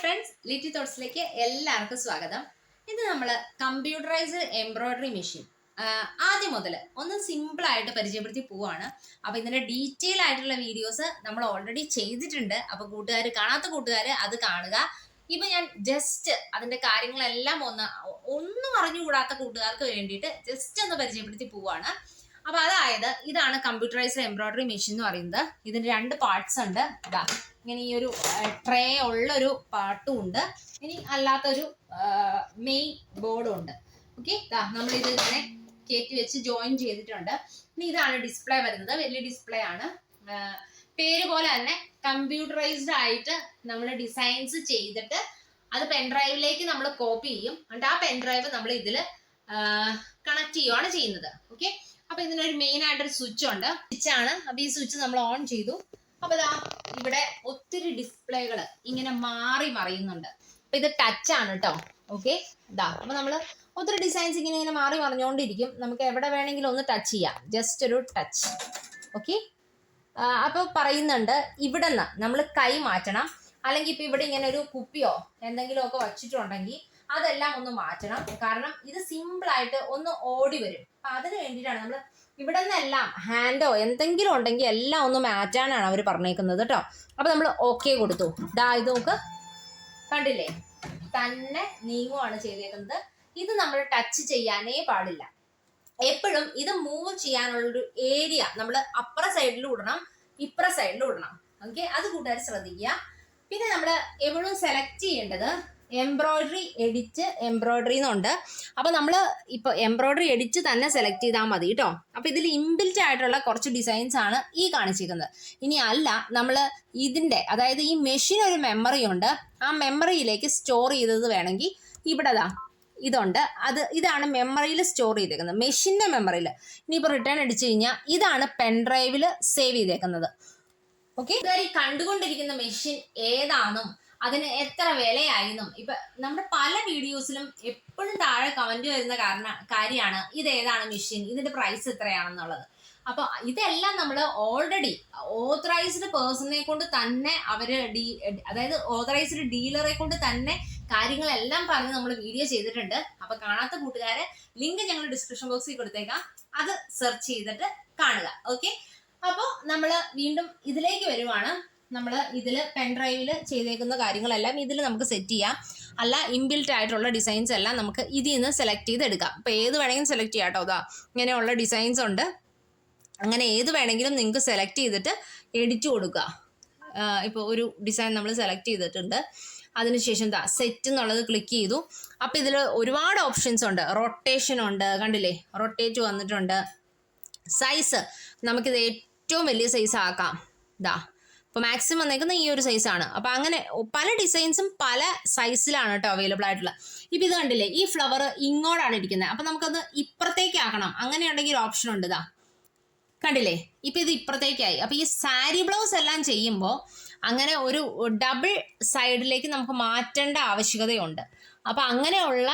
Friends Litty തോട്ട്സിലേക്ക് എല്ലാവർക്കും സ്വാഗതം. ഇത് നമ്മൾ കമ്പ്യൂട്ടറൈസ്ഡ് എംബ്രോയിഡറി മെഷീൻ ആദ്യം മുതൽ ഒന്ന് സിമ്പിൾ ആയിട്ട് പരിചയപ്പെടുത്തി പോവാണ്. അപ്പോൾ ഇതിന്റെ ഡീറ്റെയിൽ ആയിട്ടുള്ള വീഡിയോസ് നമ്മൾ ഓൾറെഡി ചെയ്തിട്ടുണ്ട്. അപ്പോൾ കൂട്ടുകാർ കാണാത്ത കൂട്ടുകാർ അത് കാണുക. ഇപ്പൊ ഞാൻ ജസ്റ്റ് അതിന്റെ കാര്യങ്ങളെല്ലാം ഒന്ന് ഒന്നും അറിഞ്ഞുകൂടാത്ത കൂട്ടുകാർക്ക് വേണ്ടിയിട്ട് ജസ്റ്റ് ഒന്ന് പരിചയപ്പെടുത്തി പോവാണ്. അപ്പൊ അതായത് ഇതാണ് കമ്പ്യൂട്ടറൈസ്ഡ് എംബ്രോയിഡറി മെഷീൻ എന്ന് പറയുന്നത്. ഇതിന് രണ്ട് പാർട്സ് ഉണ്ട്. ഇതാ ഇങ്ങനെ ഈ ഒരു ട്രേ ഉള്ളൊരു പാർട്ടും ഉണ്ട്. ഇനി അല്ലാത്തൊരു മെയിൻ ബോർഡും ഉണ്ട്. ഓക്കെ നമ്മൾ ഇത് ഇങ്ങനെ കയറ്റി വെച്ച് ജോയിൻ ചെയ്തിട്ടുണ്ട്. ഇനി ഇതാണ് ഡിസ്പ്ലേ വരുന്നത്. വലിയ ഡിസ്പ്ലേ ആണ്. പേര് പോലെ തന്നെ കമ്പ്യൂട്ടറൈസ്ഡ് ആയിട്ട് നമ്മൾ ഡിസൈൻസ് ചെയ്തിട്ട് അത് പെൻഡ്രൈവിലേക്ക് നമ്മൾ കോപ്പി ചെയ്യും. എന്നിട്ട് ആ പെൻഡ്രൈവ് നമ്മൾ ഇതിൽ കണക്ട് ചെയ്യുകയാണ് ചെയ്യുന്നത്. ഓക്കെ അപ്പൊ ഇതിനൊരു മെയിൻ ആയിട്ടൊരു സ്വിച്ച് ഉണ്ട്. സ്വിച്ച് ആണ്. അപ്പൊ ഈ സ്വിച്ച് നമ്മൾ ഓൺ ചെയ്തു. അപ്പൊ ഇതാ ഇവിടെ ഒത്തിരി ഡിസ്പ്ലേകൾ ഇങ്ങനെ മാറി മറിയുന്നുണ്ട്. അപ്പൊ ഇത് ടച്ച് ആണ് കേട്ടോ ഓക്കെ ഇതാ. അപ്പൊ നമ്മൾ ഒത്തിരി ഡിസൈൻസ് ഇങ്ങനെ ഇങ്ങനെ മാറി മറിഞ്ഞുകൊണ്ടിരിക്കും നമുക്ക് എവിടെ വേണമെങ്കിലും ഒന്ന് ടച്ച് ചെയ്യാം. ജസ്റ്റ് ഒരു ടച്ച് ഓക്കെ അപ്പൊ പറയുന്നുണ്ട് ഇവിടെ നിന്ന് നമ്മൾ കൈ മാറ്റണം. അല്ലെങ്കിൽ ഇപ്പൊ ഇവിടെ ഇങ്ങനെ ഒരു കുപ്പിയോ എന്തെങ്കിലും ഒക്കെ വച്ചിട്ടുണ്ടെങ്കിൽ അതെല്ലാം ഒന്ന് മാറ്റണം. കാരണം ഇത് സിമ്പിൾ ആയിട്ട് ഒന്ന് ഓടി വരും. അപ്പൊ അതിന് വേണ്ടിയിട്ടാണ് നമ്മൾ ഇവിടെ നിന്നെല്ലാം ഹാൻഡോ എന്തെങ്കിലും ഉണ്ടെങ്കിൽ എല്ലാം ഒന്ന് മാറ്റാനാണ് അവർ പറഞ്ഞേക്കുന്നത് കേട്ടോ അപ്പൊ നമ്മൾ ഓക്കെ കൊടുത്തു. ദാ ഇത് നമുക്ക് കണ്ടില്ലേ? തന്നെ നീങ്ങുവാണ് ചെയ്തേക്കുന്നത്. ഇത് നമ്മൾ ടച്ച് ചെയ്യാനേ പാടില്ല. എപ്പോഴും ഇത് മൂവ് ചെയ്യാനുള്ളൊരു ഏരിയ നമ്മൾ അപ്പുറ സൈഡിൽ ഇടണം ഇപ്പുറ സൈഡിൽ ഇടണം. ഓക്കെ അത് കൂട്ടുകാർ ശ്രദ്ധിക്കുക. പിന്നെ നമ്മൾ എപ്പോഴും സെലക്ട് ചെയ്യേണ്ടത് എംബ്രോയിഡറി എഡിറ്റ് എംബ്രോയ്ഡറി എന്നുണ്ട് അപ്പോൾ നമ്മൾ ഇപ്പോൾ എംബ്രോയ്ഡറി എഡിറ്റ് തന്നെ സെലക്ട് ചെയ്താൽ മതി കേട്ടോ അപ്പോൾ ഇതിൽ ഇൻബിൽറ്റ് ആയിട്ടുള്ള കുറച്ച് ഡിസൈൻസ് ആണ് ഈ കാണിച്ചിരിക്കുന്നത്. ഇനി അല്ല നമ്മൾ ഇതിന്റെ അതായത് ഈ മെഷീൻ ഒരു മെമ്മറി ഉണ്ട്. ആ മെമ്മറിയിലേക്ക് സ്റ്റോർ ചെയ്തത് വേണമെങ്കിൽ ഇവിടെ ദാ ഇതുണ്ട്. അത് ഇതാണ് മെമ്മറിയിൽ സ്റ്റോർ ചെയ്തേക്കുന്നത്. മെഷീന്റെ മെമ്മറിയിൽ. ഇനിയിപ്പോൾ റിട്ടേൺ അടിച്ചു കഴിഞ്ഞാൽ ഇതാണ് പെൻ പെൻഡ്രൈവിൽ സേവ് ചെയ്തേക്കുന്നത്. ഓക്കെ? കണ്ടുകൊണ്ടിരിക്കുന്ന മെഷീൻ ഏതാണെന്നും അതിന് എത്ര വിലയായിരുന്നു? ഇപ്പൊ നമ്മുടെ പല വീഡിയോസിലും എപ്പോഴും താഴെ കമന്റ് വരുന്ന കാരണ കാര്യമാണ് ഇത് ഏതാണ് മെഷീൻ ഇതിന്റെ പ്രൈസ് എത്രയാണെന്നുള്ളത് അപ്പൊ ഇതെല്ലാം നമ്മൾ ഓൾറെഡി ഓതറൈസ്ഡ് പേഴ്സണെ കൊണ്ട് തന്നെ അവർ ഡീ അതായത് ഓതറൈസ്ഡ് ഡീലറെ കൊണ്ട് തന്നെ കാര്യങ്ങളെല്ലാം പറഞ്ഞ് നമ്മൾ വീഡിയോ ചെയ്തിട്ടുണ്ട്. അപ്പൊ കാണാത്ത കൂട്ടുകാരെ ലിങ്ക് ഞങ്ങൾ ഡിസ്ക്രിപ്ഷൻ ബോക്സിൽ കൊടുത്തേക്കാം. അത് സെർച്ച് ചെയ്തിട്ട് കാണുക. ഓക്കെ അപ്പോൾ നമ്മൾ വീണ്ടും ഇതിലേക്ക് വരുവാണ്. നമ്മൾ ഇതിൽ പെൻഡ്രൈവിൽ ചെയ്തേക്കുന്ന കാര്യങ്ങളെല്ലാം ഇതിൽ നമുക്ക് സെറ്റ് ചെയ്യാം. അല്ല ഇൻബിൽറ്റ് ആയിട്ടുള്ള ഡിസൈൻസ് എല്ലാം നമുക്ക് ഇതിൽ നിന്ന് സെലക്ട് ചെയ്തെടുക്കാം. അപ്പോൾ ഏത് വേണമെങ്കിലും സെലക്ട് ചെയ്യാം കേട്ടോ അതാ ഇങ്ങനെയുള്ള ഡിസൈൻസ് ഉണ്ട്. അങ്ങനെ ഏത് വേണമെങ്കിലും നിങ്ങൾക്ക് സെലക്ട് ചെയ്തിട്ട് എഡിറ്റ് കൊടുക്കുക. ഇപ്പോൾ ഒരു ഡിസൈൻ നമ്മൾ സെലക്ട് ചെയ്തിട്ടുണ്ട്. അതിനുശേഷം ദാ സെറ്റ് എന്നുള്ളത് ക്ലിക്ക് ചെയ്തു. അപ്പോൾ ഇതിൽ ഒരുപാട് ഓപ്ഷൻസ് ഉണ്ട്. റൊട്ടേഷൻ ഉണ്ട് കണ്ടില്ലേ? റൊട്ടേറ്റ് വന്നിട്ടുണ്ട്. സൈസ് നമുക്കിത് ഏറ്റവും വലിയ സൈസ് ആക്കാം. ദാ. അപ്പോൾ മാക്സിമം വന്നേക്കുന്ന ഈ ഒരു സൈസ് ആണ്. അപ്പോൾ അങ്ങനെ പല ഡിസൈൻസും പല സൈസിലാണ് കേട്ടോ അവൈലബിൾ ആയിട്ടുള്ളത് ഇപ്പം ഇത് കണ്ടില്ലേ ഈ ഫ്ലവർ ഇങ്ങോട്ടാണ് ഇരിക്കുന്നത് അപ്പോൾ നമുക്കത് ഇപ്പുറത്തേക്ക് ആക്കണം. അങ്ങനെയുണ്ടെങ്കിൽ ഒരു ഓപ്ഷൻ ഉണ്ട് ഇതാ. കണ്ടില്ലേ? ഇപ്പൊ ഇത് ഇപ്പുറത്തേക്കായി. അപ്പോൾ ഈ സാരി ബ്ലൗസ് എല്ലാം ചെയ്യുമ്പോൾ അങ്ങനെ ഒരു ഡബിൾ സൈഡിലേക്ക് നമുക്ക് മാറ്റേണ്ട ആവശ്യകതയുണ്ട്. അപ്പോൾ അങ്ങനെയുള്ള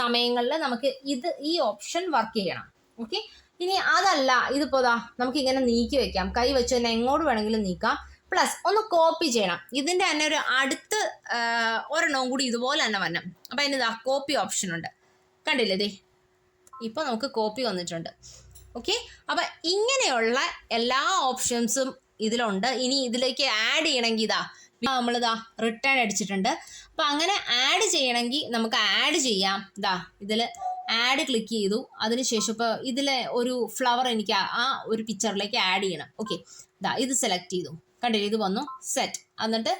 സമയങ്ങളിൽ നമുക്ക് ഇത് ഈ ഓപ്ഷൻ വർക്ക് ചെയ്യണം. ഓക്കെ ഇനി അതല്ല ഇതിപ്പോ ദാ നമുക്ക് ഇങ്ങനെ നീക്കി വെക്കാം. കൈ വെച്ച് തന്നെ എങ്ങോട്ട് വേണമെങ്കിലും നീക്കാം. പ്ലസ് ഒന്ന് കോപ്പി ചെയ്യണം. ഇതിന്റെ തന്നെ ഒരു അടുത്ത് ഒരെണ്ണവും കൂടി ഇതുപോലെ തന്നെ വരണം. അപ്പൊ അതിന് കോപ്പി ഓപ്ഷൻ ഉണ്ട്. കണ്ടില്ലേ ദേ? ഇപ്പൊ നമുക്ക് കോപ്പി വന്നിട്ടുണ്ട്. ഓക്കെ അപ്പൊ ഇങ്ങനെയുള്ള എല്ലാ ഓപ്ഷൻസും ഇതിലുണ്ട്. ഇനി ഇതിലേക്ക് ആഡ് ചെയ്യണമെങ്കിൽ ഇതാ നമ്മളിതാ റിട്ടേൺ അടിച്ചിട്ടുണ്ട്. അപ്പൊ അങ്ങനെ ആഡ് ചെയ്യണമെങ്കിൽ നമുക്ക് ആഡ് ചെയ്യാം. ഇതാ ഇതിൽ ആഡ് ക്ലിക്ക് ചെയ്തു. അതിനുശേഷം ഇപ്പോൾ ഇതിലെ ഒരു ഫ്ലവർ എനിക്ക് ആ ഒരു പിക്ചറിലേക്ക് ആഡ് ചെയ്യണം. ഓക്കെ ഇതാ ഇത് സെലക്ട് ചെയ്തു. കണ്ടില്ലേ? ഇത് വന്നു. സെറ്റ് എന്നിട്ട്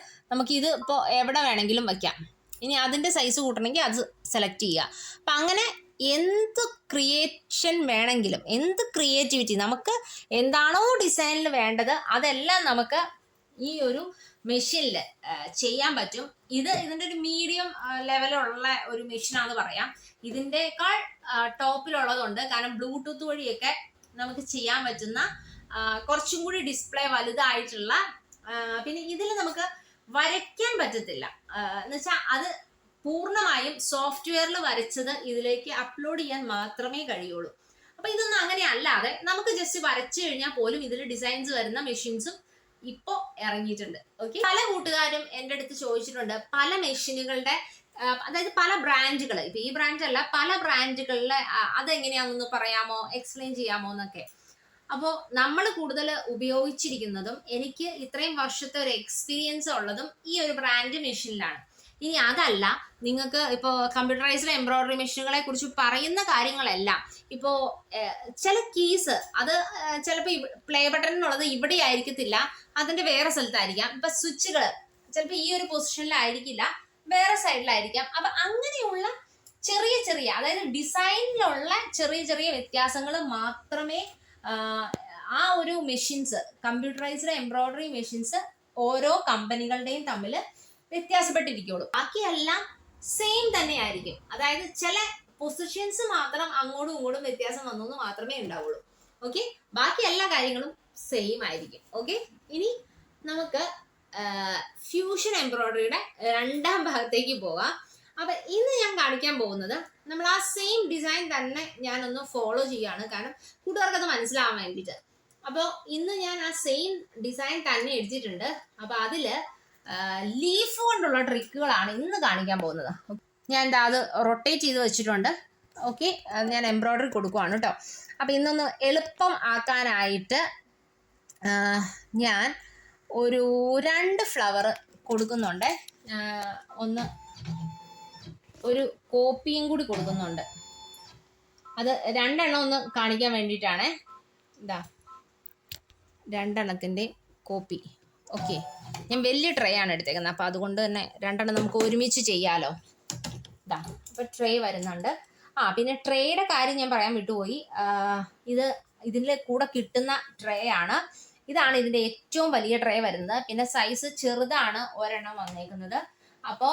ഇത് ഇപ്പോൾ എവിടെ വേണമെങ്കിലും വയ്ക്കാം ഇനി അതിന്റെ സൈസ് കൂട്ടണമെങ്കിൽ അത് സെലക്ട് ചെയ്യുക. അപ്പം അങ്ങനെ എന്ത് ക്രിയേഷൻ വേണമെങ്കിലും എന്ത് ക്രിയേറ്റിവിറ്റി നമുക്ക് എന്താണോ ഡിസൈനിൽ വേണ്ടത് അതെല്ലാം നമുക്ക് ഈ ഒരു മെഷീനിൽ ചെയ്യാൻ പറ്റും. ഇത് ഇതിന്റെ ഒരു മീഡിയം ലെവലുള്ള ഒരു മെഷീനാന്ന് പറയാം. ഇതിന്റെക്കാൾ ടോപ്പിലുള്ളതുണ്ട് കാരണം ബ്ലൂടൂത്ത് വഴിയൊക്കെ നമുക്ക് ചെയ്യാൻ പറ്റുന്ന കുറച്ചും കൂടി ഡിസ്പ്ലേ വലുതായിട്ടുള്ള പിന്നെ ഇതിൽ നമുക്ക് വരയ്ക്കാൻ പറ്റത്തില്ല. എന്ന് വെച്ചാൽ അത് പൂർണമായും സോഫ്റ്റ്വെയറിൽ വരച്ചത് ഇതിലേക്ക് അപ്ലോഡ് ചെയ്യാൻ മാത്രമേ കഴിയുള്ളൂ. അപ്പൊ ഇതൊന്നും അങ്ങനെ അല്ലാതെ നമുക്ക് ജസ്റ്റ് വരച്ചു കഴിഞ്ഞാൽ പോലും ഇതിൽ ഡിസൈൻസ് വരുന്ന മെഷീൻസും ഇപ്പോ ഇറങ്ങിയിട്ടുണ്ട്. ഓക്കെ പല കൂട്ടുകാരും എന്റെ അടുത്ത് ചോദിച്ചിട്ടുണ്ട് പല മെഷീനുകളുടെ അതായത് പല ബ്രാൻഡുകൾ ഇപ്പൊ ഈ ബ്രാൻഡ് അല്ല പല ബ്രാൻഡുകളിലെ അതെങ്ങനെയാണെന്ന് പറയാമോ എക്സ്പ്ലെയിൻ ചെയ്യാമോ എന്നൊക്കെ. അപ്പോൾ നമ്മൾ കൂടുതൽ ഉപയോഗിച്ചിരിക്കുന്നതും എനിക്ക് ഇത്രയും വർഷത്തെ ഒരു എക്സ്പീരിയൻസ് ഉള്ളതും ഈ ഒരു ബ്രാൻഡ് മെഷീനിലാണ് ഇനി അതല്ല നിങ്ങൾക്ക് ഇപ്പോൾ കമ്പ്യൂട്ടറൈസ്ഡ് എംബ്രോയിഡറി മെഷീനുകളെ കുറിച്ച് പറയുന്ന കാര്യങ്ങളെല്ലാം ഇപ്പോൾ ചില കീസ് അത് ചിലപ്പോൾ പ്ലേ ബട്ടൺ എന്നുള്ളത് ഇവിടെ ആയിരിക്കത്തില്ല അതിന്റെ വേറെ സ്ഥലത്തായിരിക്കാം. ഇപ്പൊ സ്വിച്ചുകൾ ചിലപ്പോൾ ഈ ഒരു പൊസിഷനിലായിരിക്കില്ല വേറെ സൈഡിലായിരിക്കാം അപ്പൊ അങ്ങനെയുള്ള ചെറിയ ചെറിയ അതായത് ഡിസൈനിലുള്ള ചെറിയ ചെറിയ വ്യത്യാസങ്ങൾ മാത്രമേ ആ, ഒരു മെഷീൻസ് കമ്പ്യൂട്ടറൈസ്ഡ് എംബ്രോയിഡറി മെഷീൻസ് ഓരോ കമ്പനികളുടെയും തമ്മിൽ വ്യത്യാസപ്പെട്ടിരിക്കുള്ളൂ. ബാക്കിയെല്ലാം സെയിം തന്നെ ആയിരിക്കും അതായത് ചില പൊസിഷൻസ് മാത്രം അങ്ങോട്ടും ഇങ്ങോട്ടും വ്യത്യാസം വന്നെന്ന് മാത്രമേ ഉണ്ടാവുള്ളൂ. ഓക്കെ ബാക്കി എല്ലാ കാര്യങ്ങളും സെയിം ആയിരിക്കും. ഓക്കെ ഇനി നമുക്ക് ഫ്യൂഷൻ എംബ്രോയിഡറിയുടെ രണ്ടാം ഭാഗത്തേക്ക് പോകാം. അപ്പൊ ഇന്ന് ഞാൻ കാണിക്കാൻ പോകുന്നത് നമ്മൾ ആ സെയിം ഡിസൈൻ തന്നെ ഞാനൊന്ന് ഫോളോ ചെയ്യാണ്. കാരണം കൂട്ടുകാർക്ക് അത് മനസ്സിലാവാൻ വേണ്ടിയിട്ട്. അപ്പോൾ ഇന്ന് ഞാൻ ആ സെയിം ഡിസൈൻ തന്നെ എടുത്തിട്ടുണ്ട്. അപ്പോൾ അതിൽ ലീഫ് കൊണ്ടുള്ള ട്രിക്കുകളാണ് ഇന്ന് കാണിക്കാൻ പോകുന്നത്. ഞാൻ എന്താ അത് റൊട്ടേറ്റ് ചെയ്ത് വെച്ചിട്ടുണ്ട്. ഓക്കെ ഞാൻ എംബ്രോയ്ഡറി കൊടുക്കുവാണ് കേട്ടോ അപ്പോൾ ഇന്നൊന്ന് എളുപ്പം ആക്കാനായിട്ട് ഞാൻ ഒരു രണ്ട് ഫ്ലവർ കൊടുക്കുന്നുണ്ട്. ഒന്ന് ഒരു കോപ്പിയും കൂടി കൊടുക്കുന്നുണ്ട്. അത് രണ്ടെണ്ണം ഒന്ന് കാണിക്കാൻ വേണ്ടിയിട്ടാണ്. ഇതാ രണ്ടെണ്ണത്തിന്റെ കോപ്പി. ഓക്കെ. ഞാൻ വലിയ ട്രേ ആണ് എടുത്തേക്കുന്നത്. അപ്പോൾ അതുകൊണ്ട് തന്നെ രണ്ടെണ്ണം നമുക്ക് ഒരുമിച്ച് ചെയ്യാമല്ലോ ഇതാ അപ്പോൾ ട്രേ വരുന്നുണ്ട്. ആ പിന്നെ ട്രേയുടെ കാര്യം ഞാൻ പറയാൻ വിട്ടുപോയി. ഇത് ഇതിന്റെ കൂടെ കിട്ടുന്ന ട്രേ ആണ്. ഇതാണ് ഇതിന്റെ ഏറ്റവും വലിയ ട്രേ വരുന്നത്. പിന്നെ സൈസ് ചെറുതാണ് ഒരെണ്ണം വന്നേക്കുന്നത്. അപ്പോൾ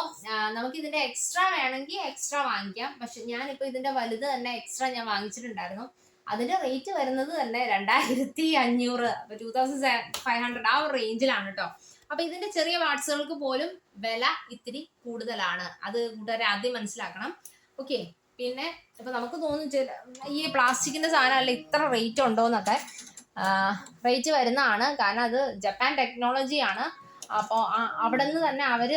നമുക്ക് ഇതിന്റെ എക്സ്ട്രാ വേണമെങ്കിൽ എക്സ്ട്രാ വാങ്ങിക്കാം. പക്ഷെ ഞാൻ ഞാനിപ്പോൾ ഇതിന്റെ വലുത് തന്നെ എക്സ്ട്രാ ഞാൻ വാങ്ങിച്ചിട്ടുണ്ടായിരുന്നു. അതിന്റെ റേറ്റ് വരുന്നത് തന്നെ രണ്ടായിരത്തി അഞ്ഞൂറ് അപ്പൊ ടൂ തൗസൻഡ് ഫൈവ് ഹൺഡ്രഡ് ആ ഒരു റേഞ്ചിലാണ് കേട്ടോ അപ്പൊ ഇതിന്റെ ചെറിയ വാട്സുകൾക്ക് പോലും വില ഇത്തിരി കൂടുതലാണ്. അത് കൂട്ടുകാരെ ആദ്യം മനസ്സിലാക്കണം. ഓക്കെ പിന്നെ ഇപ്പൊ നമുക്ക് തോന്നുന്നു ഈ പ്ലാസ്റ്റിക്കിന്റെ സാധനമല്ല ഇത്ര റേറ്റ് ഉണ്ടോന്നൊക്കെ. റേറ്റ് വരുന്നതാണ്. കാരണം അത് ജപ്പാൻ ടെക്നോളജിയാണ് അപ്പോൾ അവിടെ നിന്ന് തന്നെ അവർ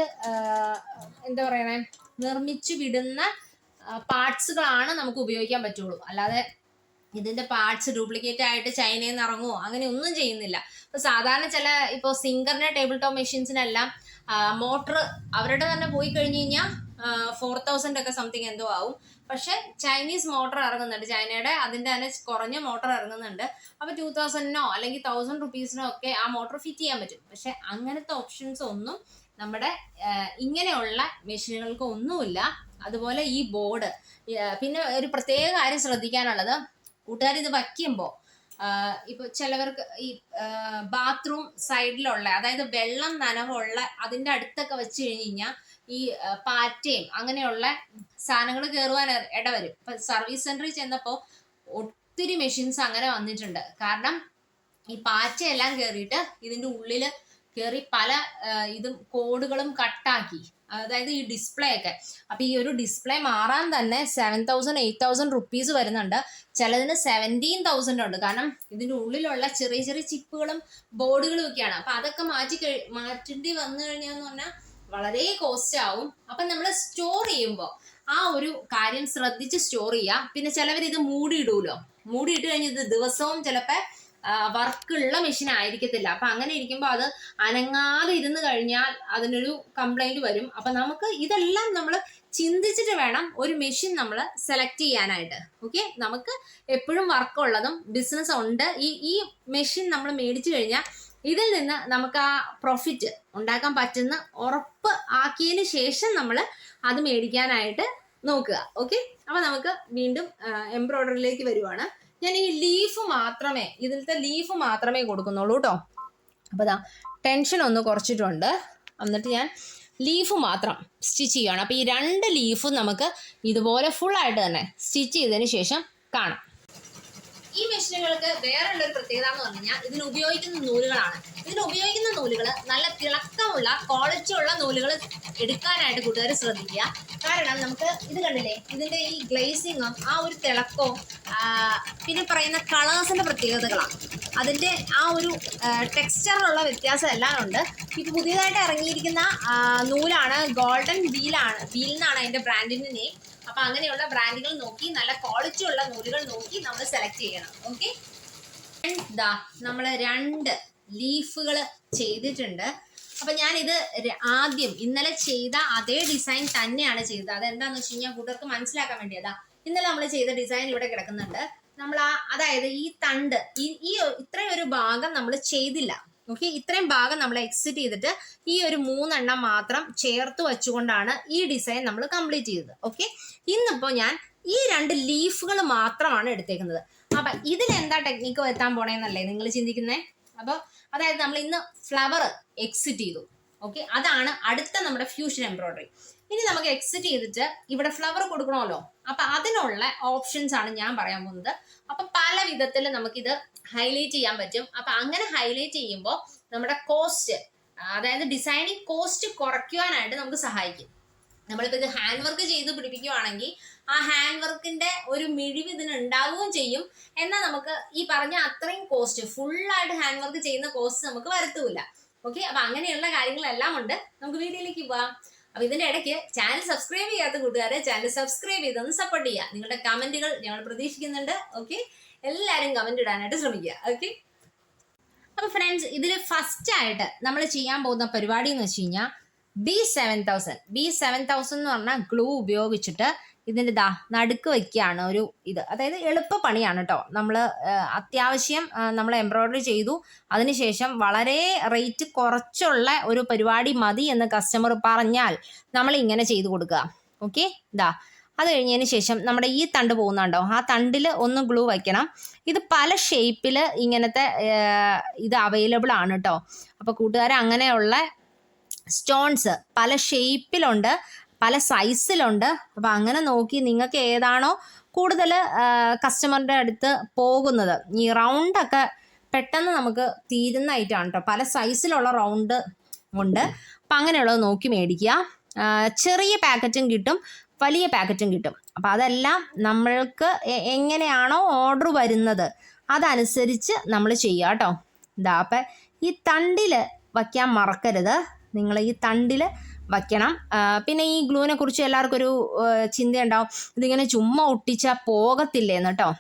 എന്താ പറയണേ നിർമ്മിച്ചു വിടുന്ന പാർട്സുകളാണ് നമുക്ക് ഉപയോഗിക്കാൻ പറ്റുള്ളൂ. അല്ലാതെ ഇതിന്റെ പാർട്സ് ഡ്യൂപ്ലിക്കേറ്റ് ആയിട്ട് ചൈനയിൽ നിന്ന് ഇറങ്ങുമോ അങ്ങനെ ഒന്നും ചെയ്യുന്നില്ല. ഇപ്പൊ സാധാരണ ചില ഇപ്പോൾ സിംഗറിന്റെ ടേബിൾ ടോപ്പ് മെഷീൻസിനെല്ലാം മോട്ടർ അവരുടെ തന്നെ പോയി കഴിഞ്ഞു കഴിഞ്ഞാൽ ഫോർ തൗസൻഡ് ഒക്കെ സംതിങ് എന്തോ ആവും. പക്ഷെ ചൈനീസ് മോട്ടർ ഇറങ്ങുന്നുണ്ട്. ചൈനയുടെ അതിന്റെ തന്നെ കുറഞ്ഞ മോട്ടർ ഇറങ്ങുന്നുണ്ട്. അപ്പൊ ടൂ തൗസൻഡിനോ അല്ലെങ്കിൽ തൗസൻഡ് റുപ്പീസിനോ ഒക്കെ ആ മോട്ടർ ഫിറ്റ് ചെയ്യാൻ പറ്റും. പക്ഷെ അങ്ങനത്തെ ഓപ്ഷൻസ് ഒന്നും നമ്മുടെ ഇങ്ങനെയുള്ള മെഷീനുകൾക്ക് ഒന്നുമില്ല. അതുപോലെ ഈ ബോർഡ് പിന്നെ ഒരു പ്രത്യേക കാര്യം ശ്രദ്ധിക്കാനുള്ളത്. കൂട്ടുകാർ ഇത് വയ്ക്കുമ്പോൾ ഇപ്പൊ ചിലവർക്ക് ഈ ബാത്റൂം സൈഡിലുള്ള അതായത് വെള്ളം നനവുള്ള അതിന്റെ അടുത്തൊക്കെ വെച്ച് കഴിഞ്ഞ് കഴിഞ്ഞാൽ ഈ പാറ്റയും അങ്ങനെയുള്ള സാധനങ്ങൾ കയറുവാൻ ഇടവരും. ഇപ്പൊ സർവീസ് സെന്ററിൽ ചെന്നപ്പോൾ ഒത്തിരി മെഷീൻസ് അങ്ങനെ വന്നിട്ടുണ്ട്. കാരണം ഈ പാറ്റയെല്ലാം കയറിയിട്ട് ഇതിന്റെ ഉള്ളിൽ കയറി പല ഇതും കോഡുകളും കട്ടാക്കി. അതായത് ഈ ഡിസ്പ്ലേ ഒക്കെ. അപ്പൊ ഈ ഒരു ഡിസ്പ്ലേ മാറാൻ തന്നെ seven thousand eight thousand rupees വരുന്നുണ്ട്. ചിലതിന് സെവന്റീൻ തൗസൻഡ് ഉണ്ട്. കാരണം ഇതിന്റെ ഉള്ളിലുള്ള ചെറിയ ചെറിയ ചിപ്പുകളും ബോർഡുകളും ഒക്കെയാണ്. അപ്പൊ അതൊക്കെ മാറ്റി കഴി മാറ്റേണ്ടി വന്നു കഴിഞ്ഞാന്ന് പറഞ്ഞാൽ വളരെ കോസ്റ്റ് ആവും. അപ്പൊ നമ്മൾ സ്റ്റോർ ചെയ്യുമ്പോൾ ആ ഒരു കാര്യം ശ്രദ്ധിച്ച് സ്റ്റോർ ചെയ്യുക പിന്നെ ചിലവർ ഇത് മൂടിയിടൂലോ? മൂടിയിട്ട് കഴിഞ്ഞ് ഇത് ദിവസവും ചിലപ്പോൾ വർക്കുള്ള മെഷീൻ ആയിരിക്കത്തില്ല. അപ്പൊ അങ്ങനെ ഇരിക്കുമ്പോൾ അത് അനങ്ങാതെ ഇരുന്ന് കഴിഞ്ഞാൽ അതിനൊരു കംപ്ലൈന്റ് വരും. അപ്പൊ നമുക്ക് ഇതെല്ലാം നമ്മൾ ചിന്തിച്ചിട്ട് വേണം ഒരു മെഷീൻ നമ്മൾ സെലക്ട് ചെയ്യാനായിട്ട്. ഓക്കെ നമുക്ക് എപ്പോഴും വർക്ക് ഉള്ളതും ബിസിനസ് ഉണ്ട്. ഈ ഈ മെഷീൻ നമ്മൾ മേടിച്ചു കഴിഞ്ഞാൽ ഇതിൽ നിന്ന് നമുക്ക് ആ പ്രോഫിറ്റ് ഉണ്ടാക്കാൻ പറ്റുന്ന ഉറപ്പ് ആക്കിയതിന് ശേഷം നമ്മൾ അത് മേടിക്കാനായിട്ട് നോക്കുക. ഓക്കെ അപ്പൊ നമുക്ക് വീണ്ടും എംബ്രോയിഡറിയിലേക്ക് വരുവാണ്. ഞാൻ ഈ ലീഫ് മാത്രമേ ഇതിലത്തെ ലീഫ് മാത്രമേ കൊടുക്കുന്നുള്ളൂ കേട്ടോ അപ്പോൾ ഇതാ ടെൻഷൻ ഒന്ന് കുറച്ചിട്ടുണ്ട്. എന്നിട്ട് ഞാൻ ലീഫ് മാത്രം സ്റ്റിച്ച് ചെയ്യുകയാണ് അപ്പോൾ ഈ രണ്ട് ലീഫും നമുക്ക് ഇതുപോലെ ഫുള്ളായിട്ട് തന്നെ സ്റ്റിച്ച് ചെയ്തതിന് ശേഷം കാണാം. ഈ മെഷീനുകൾക്ക് വേറെയുള്ള ഒരു പ്രത്യേകത എന്ന് പറഞ്ഞു കഴിഞ്ഞാൽ ഇതിന് ഉപയോഗിക്കുന്ന നൂലുകളാണ്. ഇതിന് ഉപയോഗിക്കുന്ന നൂലുകൾ നല്ല തിളക്കമുള്ള ക്വാളിറ്റി ഉള്ള നൂലുകൾ എടുക്കാനായിട്ട് കൂട്ടുകാർ ശ്രദ്ധിക്കുക. കാരണം നമുക്ക് ഇത് കണ്ടില്ലേ? ഇതിന്റെ ഈ ഗ്ലേസിങ്ങും ആ ഒരു തിളക്കവും പിന്നെ പറയുന്ന കളേഴ്സിന്റെ പ്രത്യേകതകളാണ്. അതിന്റെ ആ ഒരു ടെക്സ്ചറിലുള്ള വ്യത്യാസം എല്ലാം ഉണ്ട്. ഇപ്പോൾ പുതിയതായിട്ട് ഇറങ്ങിയിരിക്കുന്ന നൂലാണ് ഗോൾഡൻ ബീലാണ് ബീൽ എന്നാണ് അതിന്റെ ബ്രാൻഡിന്റെ അപ്പോൾ അങ്ങനെയുള്ള ബ്രാൻഡുകൾ നോക്കി നല്ല ക്വാളിറ്റി ഉള്ള നൂലുകൾ നോക്കി നമ്മൾ സെലക്ട് ചെയ്യണം. ഓക്കെ ദാ നമ്മൾ രണ്ട് ലീഫുകൾ ചെയ്തിട്ടുണ്ട്. അപ്പൊ ഞാനിത് ആദ്യം ഇന്നലെ ചെയ്ത അതേ ഡിസൈൻ തന്നെയാണ് ചെയ്തത്. അതെന്താന്ന് വെച്ച് കഴിഞ്ഞാൽ കൂട്ടർക്ക് മനസ്സിലാക്കാൻ വേണ്ടിയതാ ഇന്നലെ നമ്മൾ ചെയ്ത ഡിസൈൻ ഇവിടെ കിടക്കുന്നുണ്ട്. നമ്മൾ ആ അതായത് ഈ തണ്ട് ഈ ഇത്രയും ഒരു ഭാഗം നമ്മൾ ചെയ്തില്ല. ഓക്കെ ഇത്രയും ഭാഗം നമ്മൾ എക്സിറ്റ് ചെയ്തിട്ട് ഈ ഒരു മൂന്നെണ്ണം മാത്രം ചേർത്ത് വെച്ചുകൊണ്ടാണ് ഈ ഡിസൈൻ നമ്മൾ കംപ്ലീറ്റ് ചെയ്തത്. ഓക്കെ ഇന്നിപ്പോൾ ഞാൻ ഈ രണ്ട് ലീഫുകൾ മാത്രമാണ് എടുത്തേക്കുന്നത്. അപ്പൊ ഇതിൽ എന്താ ടെക്നിക്ക് വരുത്താൻ പോണേന്നല്ലേ നിങ്ങൾ ചിന്തിക്കുന്നേ? അപ്പോൾ അതായത് നമ്മൾ ഇന്ന് ഫ്ലവർ എക്സിറ്റ് ചെയ്തു. ഓക്കെ അതാണ് അടുത്ത നമ്മുടെ ഫ്യൂഷൻ എംബ്രോയിഡറി ഇനി നമുക്ക് എക്സിറ്റ് ചെയ്തിട്ട് ഇവിടെ ഫ്ലവർ കൊടുക്കണമല്ലോ. അപ്പൊ അതിനുള്ള ഓപ്ഷൻസ് ആണ് ഞാൻ പറയാൻ പോകുന്നത്. അപ്പൊ പല വിധത്തിൽ നമുക്കിത് ഹൈലൈറ്റ് ചെയ്യാൻ പറ്റും. അപ്പൊ അങ്ങനെ ഹൈലൈറ്റ് ചെയ്യുമ്പോൾ നമ്മുടെ കോസ്റ്റ് അതായത് ഡിസൈനിങ് കോസ്റ്റ് കുറയ്ക്കുവാനായിട്ട് നമുക്ക് സഹായിക്കും. നമ്മളിപ്പോൾ ഇത് ഹാൻഡ് വർക്ക് ചെയ്ത് പിടിപ്പിക്കുവാണെങ്കിൽ ആ ഹാൻഡ് വർക്കിന്റെ ഒരു മിഴിവ് ഇതിന് ഉണ്ടാവുകയും ചെയ്യും. എന്നാൽ നമുക്ക് ഈ പറഞ്ഞ അത്രയും കോസ്റ്റ് ഫുള്ളായിട്ട് ഹാൻഡ് വർക്ക് ചെയ്യുന്ന കോസ്റ്റ് നമുക്ക് വരത്തൂല ഓക്കെ അപ്പൊ അങ്ങനെയുള്ള കാര്യങ്ങളെല്ലാം ഉണ്ട്. നമുക്ക് വീഡിയോയിലേക്ക് പോവാം. അപ്പൊ ഇതിന്റെ ഇടയ്ക്ക് ചാനൽ സബ്സ്ക്രൈബ് ചെയ്യാത്ത കൂട്ടുകാരെ ചാനൽ സബ്സ്ക്രൈബ് ചെയ്തൊന്ന് സപ്പോർട്ട് ചെയ്യുക. നിങ്ങളുടെ കമന്റുകൾ ഞങ്ങൾ പ്രതീക്ഷിക്കുന്നുണ്ട്. ഓക്കെ എല്ലാവരും കമന്റ് ഇടാനായിട്ട് ശ്രമിക്കുക ഓക്കെ അപ്പൊ ഫ്രണ്ട്സ് ഇതിൽ ഫസ്റ്റ് ആയിട്ട് നമ്മൾ ചെയ്യാൻ പോകുന്ന പരിപാടി എന്ന് വെച്ച് കഴിഞ്ഞാൽ B seven thousand B seven thousand എന്ന് പറഞ്ഞാൽ ഗ്ലൂ ഉപയോഗിച്ചിട്ട് ഇതിന്റെ ദാ നടുക്ക് വയ്ക്കുകയാണ് ഒരു ഇത്. അതായത് എളുപ്പ പണിയാണ് കേട്ടോ നമ്മൾ അത്യാവശ്യം നമ്മൾ എംബ്രോയ്ഡറി ചെയ്തു അതിനുശേഷം വളരെ റേറ്റ് കുറച്ചുള്ള ഒരു പരിപാടി മതി എന്ന് കസ്റ്റമർ പറഞ്ഞാൽ നമ്മൾ ഇങ്ങനെ ചെയ്തു കൊടുക്കുക. ഓക്കെ ഇതാ അത് കഴിഞ്ഞതിന് ശേഷം നമ്മുടെ ഈ തണ്ട് പോകുന്നുണ്ടോ ആ തണ്ടിൽ ഒന്ന് ഗ്ലൂ വയ്ക്കണം. ഇത് പല ഷേപ്പിൽ ഇങ്ങനത്തെ ഇത് അവൈലബിൾ ആണ് കേട്ടോ അപ്പോൾ കൂട്ടുകാരെ അങ്ങനെയുള്ള സ്റ്റോൺസ് പല ഷേപ്പിലുണ്ട് പല സൈസിലുണ്ട് അപ്പോൾ അങ്ങനെ നോക്കി നിങ്ങൾക്ക് ഏതാണോ കൂടുതൽ കസ്റ്റമറിന്റെ അടുത്ത് പോകുന്നത്. ഈ റൗണ്ടൊക്കെ പെട്ടെന്ന് നമുക്ക് തീരുന്ന ഐറ്റമാണ് കേട്ടോ പല സൈസിലുള്ള റൗണ്ട് ഉണ്ട്. അപ്പം അങ്ങനെയുള്ളത് നോക്കി മേടിക്കുക. ചെറിയ പാക്കറ്റും കിട്ടും. വലിയ പാക്കറ്റും കിട്ടും. അപ്പം അതെല്ലാം നമ്മൾക്ക് എങ്ങനെയാണോ ഓർഡർ വരുന്നത് അതനുസരിച്ച് നമ്മൾ ചെയ്യുക കേട്ടോ ഇതാ അപ്പം ഈ തണ്ടിൽ വയ്ക്കാൻ മറക്കരുത്. നിങ്ങൾ ഈ തണ്ടിൽ വയ്ക്കണം. പിന്നെ ഈ ഗ്ലൂവിനെ കുറിച്ച് എല്ലാവർക്കും ഒരു ചിന്തയുണ്ടാവും. ഇതിങ്ങനെ ചുമ്മാ ഒട്ടിച്ചാൽ പോകത്തില്ലേന്ന് കേട്ടോ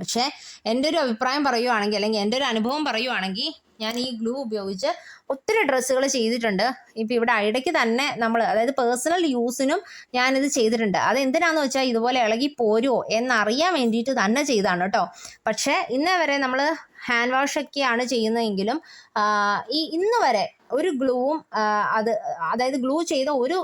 പക്ഷേ എന്റെ ഒരു അഭിപ്രായം പറയുവാണെങ്കിൽ അല്ലെങ്കിൽ എന്റെ ഒരു അനുഭവം പറയുവാണെങ്കിൽ ഞാൻ ഈ ഗ്ലൂ ഉപയോഗിച്ച് ഒത്തിരി ഡ്രസ്സുകൾ ചെയ്തിട്ടുണ്ട്. ഇപ്പം ഇവിടെ ഇടയ്ക്ക് തന്നെ നമ്മൾ അതായത് പേഴ്സണൽ യൂസിനും ഞാനിത് ചെയ്തിട്ടുണ്ട്. അത് എന്തിനാന്ന് വെച്ചാൽ ഇതുപോലെ ഇളകി പോരുമോ എന്നറിയാൻ വേണ്ടിയിട്ട് തന്നെ ചെയ്താണ് കേട്ടോ പക്ഷേ ഇന്നേ വരെ നമ്മൾ ഹാൻഡ് വാഷ് ഒക്കെയാണ് ചെയ്യുന്നതെങ്കിലും ഈ ഇന്ന് വരെ ഒരു ഗ്ലൂവും അത് അതായത് ഗ്ലൂ ചെയ്ത ഒരു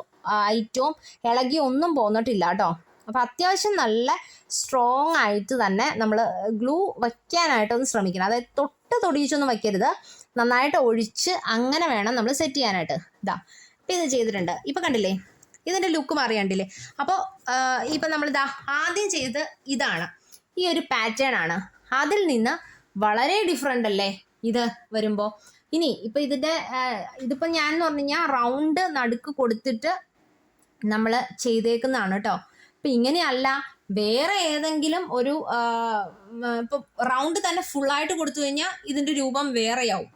ഐറ്റവും ഇളകി ഒന്നും പോന്നിട്ടില്ല കേട്ടോ അപ്പോൾ അത്യാവശ്യം നല്ല സ്ട്രോങ് ആയിട്ട് തന്നെ നമ്മൾ ഗ്ലൂ വയ്ക്കാനായിട്ടൊന്ന് ശ്രമിക്കണം. അതായത് തൊട്ട് തൊടിയിച്ചൊന്നും വയ്ക്കരുത്. നന്നായിട്ട് ഒഴിച്ച് അങ്ങനെ വേണം നമ്മൾ സെറ്റ് ചെയ്യാനായിട്ട്. ഇതാ ഇപ്പം ഇത് ചെയ്തിട്ടുണ്ട്. ഇപ്പം കണ്ടില്ലേ? ഇതിന്റെ ലുക്ക് മാറിയണ്ടില്ലേ അപ്പോൾ ഇപ്പം നമ്മളിതാ ആദ്യം ചെയ്ത് ഇതാണ്. ഈ ഒരു പാറ്റേൺ ആണ്. അതിൽ നിന്ന് വളരെ ഡിഫറെന്റ് അല്ലേ ഇത് വരുമ്പോൾ ഇനി ഇപ്പം ഇതിന്റെ ഇതിപ്പോൾ ഞാൻ എന്ന് പറഞ്ഞു കഴിഞ്ഞാൽ റൗണ്ട് നടുക്ക് കൊടുത്തിട്ട് നമ്മൾ ചെയ്തേക്കുന്നതാണ് കേട്ടോ. അപ്പം ഇങ്ങനെയല്ല വേറെ ഏതെങ്കിലും ഒരു ഇപ്പം റൗണ്ട് തന്നെ ഫുള്ളായിട്ട് കൊടുത്തു കഴിഞ്ഞാൽ ഇതിന്റെ രൂപം വേറെയാവും.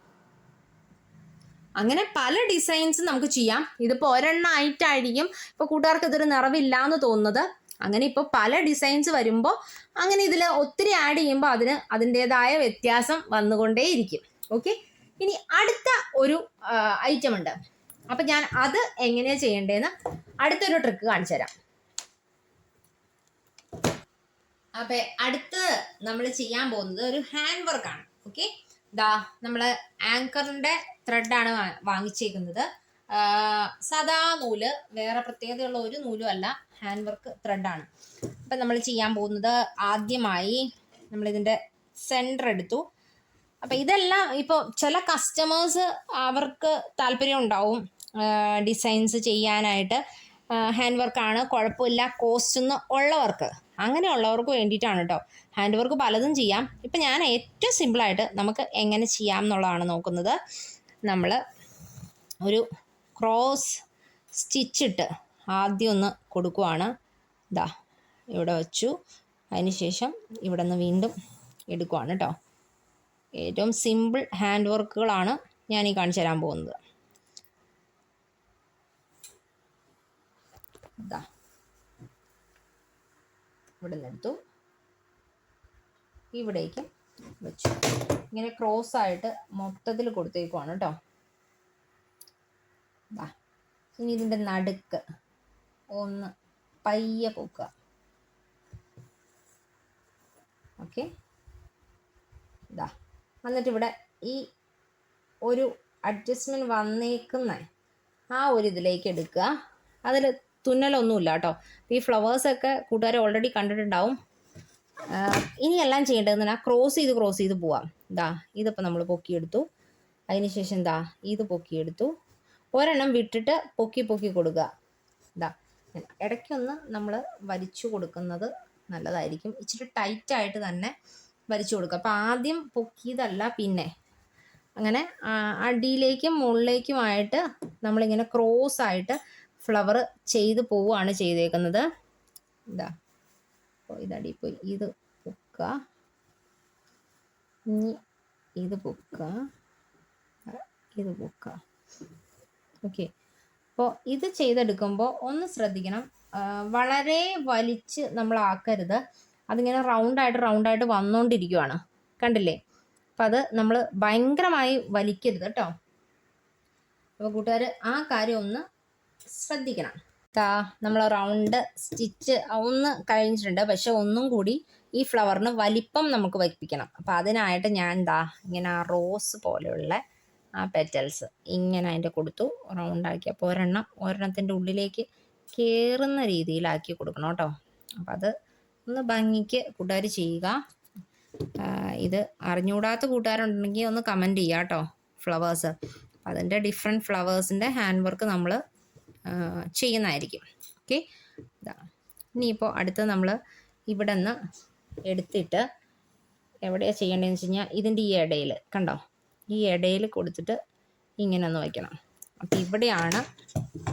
അങ്ങനെ പല ഡിസൈൻസ് നമുക്ക് ചെയ്യാം. ഇതിപ്പോൾ ഒരെണ്ണം ആയിട്ടായിരിക്കും. ഇപ്പോൾ കൂട്ടുകാർക്ക് ഇതൊരു നിറവില്ല എന്ന് തോന്നുന്നത്. അങ്ങനെ ഇപ്പോൾ പല ഡിസൈൻസ് വരുമ്പോൾ അങ്ങനെ ഇതിൽ ഒത്തിരി ആഡ് ചെയ്യുമ്പോൾ അതിന് അതിന്റെതായ വ്യത്യാസം വന്നുകൊണ്ടേയിരിക്കും. ഓക്കെ ഇനി അടുത്ത ഒരു ഐറ്റം ഉണ്ട്. അപ്പം ഞാൻ അത് എങ്ങനെയാണ് ചെയ്യേണ്ടതെന്ന് അടുത്തൊരു ട്രിക്ക് കാണിച്ചു തരാം അപ്പൊ അടുത്ത് നമ്മൾ ചെയ്യാൻ പോകുന്നത് ഒരു ഹാൻഡ് വർക്ക് ആണ്. ഓക്കെ ദാ നമ്മൾ ആങ്കറിന്റെ ത്രെഡാണ് വാങ്ങിച്ചേക്കുന്നത്. സദാ നൂൽ വേറെ പ്രത്യേകതയുള്ള ഒരു നൂലും അല്ല ഹാൻഡ് വർക്ക് ത്രെഡാണ് അപ്പം നമ്മൾ ചെയ്യാൻ പോകുന്നത് ആദ്യമായി നമ്മൾ ഇതിന്റെ സെന്റർ എടുത്തു. അപ്പം ഇതെല്ലാം ഇപ്പോൾ ചില കസ്റ്റമേഴ്സ് അവർക്ക് താല്പര്യം ഉണ്ടാവും ഡിസൈൻസ് ചെയ്യാനായിട്ട്. ഹാൻഡ് വർക്കാണ് കുഴപ്പമില്ല. കോസ്റ്റ് ഒന്ന് ഉള്ളവർക്ക്. അങ്ങനെയുള്ളവർക്ക് വേണ്ടിയിട്ടാണ് കേട്ടോ ഹാൻഡ് വർക്ക് പലതും ചെയ്യാം. ഇപ്പം ഞാൻ ഏറ്റവും സിമ്പിളായിട്ട് നമുക്ക് എങ്ങനെ ചെയ്യാം എന്നുള്ളതാണ് നോക്കുന്നത്. നമ്മൾ ഒരു ക്രോസ് സ്റ്റിച്ചിട്ട് ആദ്യം ഒന്ന് കൊടുക്കുവാണ്. ഇതാ ഇവിടെ വെച്ചു. അതിനുശേഷം ഇവിടെ നിന്ന് വീണ്ടും എടുക്കുവാണ് കേട്ടോ ഏറ്റവും സിമ്പിൾ ഹാൻഡ് വർക്കുകളാണ് ഞാൻ ഈ കാണിച്ചു തരാൻ പോകുന്നത്. ഇതാ ഇവിടെ നിന്ന് എടുത്തു ഇവിടേക്ക് വെച്ചു. ഇങ്ങനെ ക്രോസ് ആയിട്ട് മൊത്തത്തിൽ കൊടുത്തേക്കുവാണ് കേട്ടോ. ഇനി ഇതിന്റെ നടുക്ക് ഒന്ന് പയ്യെ പൊക്കുക. ഓക്കെ. ഇതാ എന്നിട്ട് ഈ ഒരു അഡ്ജസ്റ്റ്മെന്റ് വന്നേക്കുന്ന. ആ ഒരു ഇതിലേക്ക് എടുക്കുക. അതിൽ തുന്നലൊന്നുമില്ല കേട്ടോ ഈ ഫ്ലവേഴ്സൊക്കെ കൂട്ടുകാരെ ഓൾറെഡി കണ്ടിട്ടുണ്ടാവും. ഇനി എല്ലാം ചെയ്യേണ്ടതെന്ന് പറഞ്ഞാൽ ക്രോസ് ചെയ്ത് ക്രോസ് ചെയ്ത് പോവാം. ഇതാ ഇതിപ്പോൾ നമ്മൾ പൊക്കിയെടുത്തു. അതിനുശേഷം എന്താ ഇത് പൊക്കിയെടുത്തു. ഒരെണ്ണം വിട്ടിട്ട് പൊക്കി പൊക്കി കൊടുക്കുക ഇതാ ഇടയ്ക്കൊന്ന് നമ്മൾ വലിച്ചു കൊടുക്കുന്നത് നല്ലതായിരിക്കും. ഇച്ചിരി ടൈറ്റായിട്ട് തന്നെ വലിച്ചു കൊടുക്കുക അപ്പോൾ ആദ്യം പൊക്കിയതല്ല പിന്നെ. അങ്ങനെ അടിയിലേക്കും മുകളിലേക്കുമായിട്ട് നമ്മളിങ്ങനെ ക്രോസ് ആയിട്ട് ഫ്ലവർ ചെയ്ത് പോവുകയാണ് ചെയ്തേക്കുന്നത്. ഇതാ. ഇതടി പോയി ഇത് പൊക്കുക ഇനി ഇത് പൊക്കുക ഇത് പൊക്കുക ഓക്കെ. അപ്പോൾ ഇത് ചെയ്തെടുക്കുമ്പോൾ ഒന്ന് ശ്രദ്ധിക്കണം. വളരെ വലിച്ച് നമ്മളാക്കരുത് അതിങ്ങനെ റൗണ്ടായിട്ട് റൗണ്ടായിട്ട് വന്നുകൊണ്ടിരിക്കുവാണ് കണ്ടില്ലേ? അപ്പം അത് നമ്മൾ ഭയങ്കരമായി വലിക്കരുത് കേട്ടോ. അപ്പോൾ കൂട്ടുകാർ ആ കാര്യം ഒന്ന് ശ്രദ്ധിക്കണം. താ നമ്മൾ റൗണ്ട് സ്റ്റിച്ച് ഒന്ന് കഴിഞ്ഞിട്ടുണ്ട്. പക്ഷെ ഒന്നും കൂടി ഈ ഫ്ലവറിന് വലിപ്പം നമുക്ക് വയ്പ്പിക്കണം അപ്പോൾ അതിനായിട്ട് ഞാൻ എന്താ ഇങ്ങനെ ആ റോസ് പോലെയുള്ള ആ പെറ്റൽസ് ഇങ്ങനെ അതിന്റെ കൊടുത്തു. റൗണ്ടാക്കി അപ്പോൾ ഒരെണ്ണം ഒരെണ്ണത്തിന്റെ ഉള്ളിലേക്ക് കയറുന്ന രീതിയിലാക്കി കൊടുക്കണം കേട്ടോ. അപ്പം അത് ഒന്ന് ഭംഗിക്ക് കൂട്ടുകാർ ചെയ്യുക. ഇത് അറിഞ്ഞുകൂടാത്ത കൂട്ടുകാരുണ്ടെങ്കിൽ ഒന്ന് കമന്റ് ചെയ്യുക കേട്ടോ. ഫ്ലവേഴ്സ് അതിന്റെ ഡിഫറെന്റ് ഫ്ലവേഴ്സിന്റെ ഹാൻഡ് വർക്ക് നമ്മൾ ചെയ്യുന്നതായിരിക്കും. ഓക്കെ ഇനിയിപ്പോൾ അടുത്ത് നമ്മൾ ഇവിടെ നിന്ന് എടുത്തിട്ട് എവിടെയാണ് ചെയ്യേണ്ടതെന്ന് വെച്ച് കഴിഞ്ഞാൽ ഇതിന്റെ ഈ ഇടയിൽ കണ്ടോ? ഈ ഇടയിൽ കൊടുത്തിട്ട് ഇങ്ങനെ ഒന്ന് വയ്ക്കണം. അപ്പം ഇവിടെയാണ്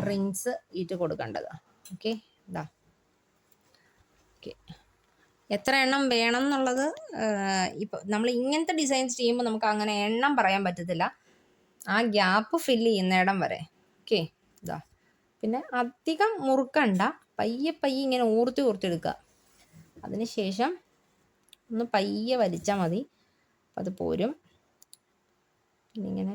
റിങ്സ് ഇട്ട് കൊടുക്കേണ്ടത്. ഓക്കെ ഇതാ ഓക്കെ എത്ര എണ്ണം വേണം എന്നുള്ളത് ഇപ്പോൾ നമ്മൾ ഇങ്ങനത്തെ ഡിസൈൻസ് ചെയ്യുമ്പോൾ നമുക്ക് അങ്ങനെ എണ്ണം പറയാൻ പറ്റത്തില്ല. ആ ഗ്യാപ്പ് ഫില്ല് ചെയ്യുന്ന ഇടം വരെ. ഓക്കെ പിന്നെ അധികം മുറുക്കണ്ട. പയ്യെ പയ്യെ ഇങ്ങനെ ഊർത്തി ഊർത്തെടുക്കുക അതിന് ശേഷം ഒന്ന് പയ്യെ വലിച്ചാൽ മതി. അത് പോരും. പിന്നെ ഇങ്ങനെ